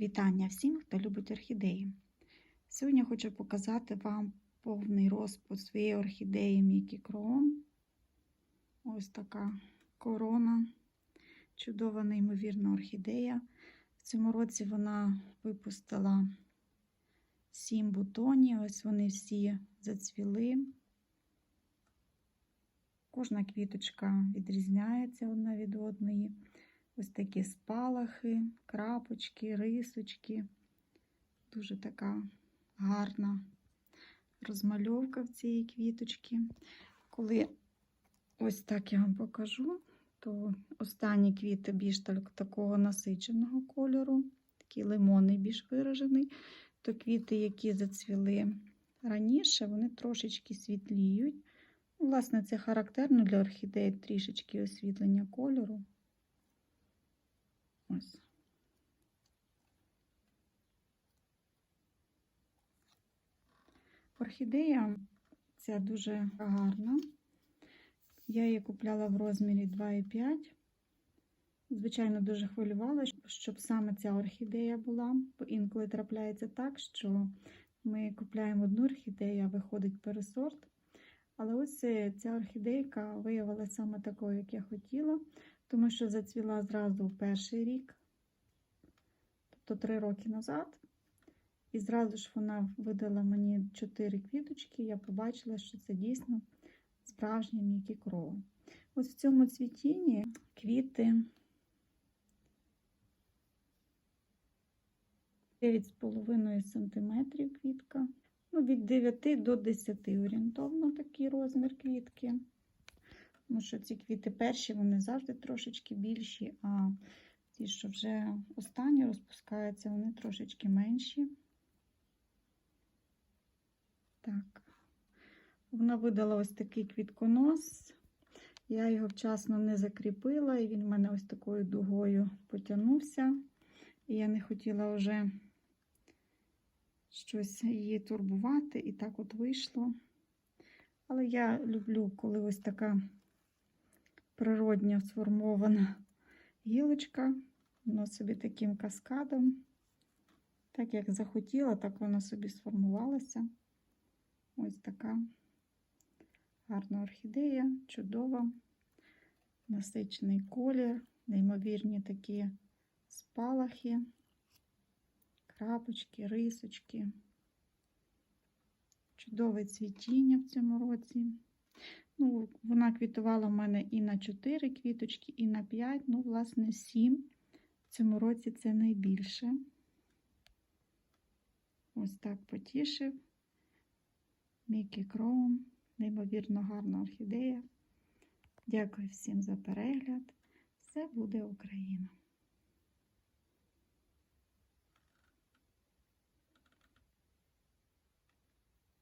Вітання всім, хто любить орхідеї. Сьогодні хочу показати вам повний розпис своєї орхідеї Мікі Крон. Ось така корона, чудова, неймовірна орхідея. В цьому році вона випустила сім бутонів. Ось вони всі зацвіли. Кожна квіточка відрізняється одна від одної. Ось такі спалахи, крапочки, рисочки. Дуже така гарна розмальовка в цієї квіточки. Коли ось так я вам покажу, то останні квіти більш такого насиченого кольору, такий лимонний більш виражений, то квіти, які зацвіли раніше, вони трошечки світліють. Власне, це характерно для орхідеї трішечки освітлення кольору. Ось. Орхідея ця дуже гарна. Я її купляла в розмірі 2,5. Звичайно, дуже хвилювалася, щоб саме ця орхідея була, бо інколи трапляється так, що ми купляємо одну орхідею, а виходить пересорт. Але ось ця орхідейка виявилася саме такою, як я хотіла, тому що зацвіла зразу в перший рік, тобто три роки назад. І зразу ж вона видала мені чотири квіточки, я побачила, що це дійсно справжні м'які крови. Ось в цьому цвітінні квіти 9,5 см квітка. Ну, від 9 до 10 орієнтовно такий розмір квітки. Тому що ці квіти перші, вони завжди трошечки більші, а ті, що вже останні розпускаються, вони трошечки менші. Так, вона видала ось такий квітконос. Я його вчасно не закріпила, і він в мене ось такою дугою потягнувся. І я не хотіла вже щось її турбувати, і так от вийшло. Але я люблю, коли ось така природньо сформована гілочка, вона собі таким каскадом. Так як захотіла, так вона собі сформувалася. Ось така гарна орхідея, чудова, насичений колір, неймовірні такі спалахи, крапочки, рисочки. Чудове цвітіння в цьому році. Ну, Вона квітувала в мене і на 4 квіточки, і на 5, ну, власне, 7. В цьому році це найбільше. Ось так потішив. Мікі Кроун, неймовірно гарна орхідея. Дякую всім за перегляд. Все буде Україна!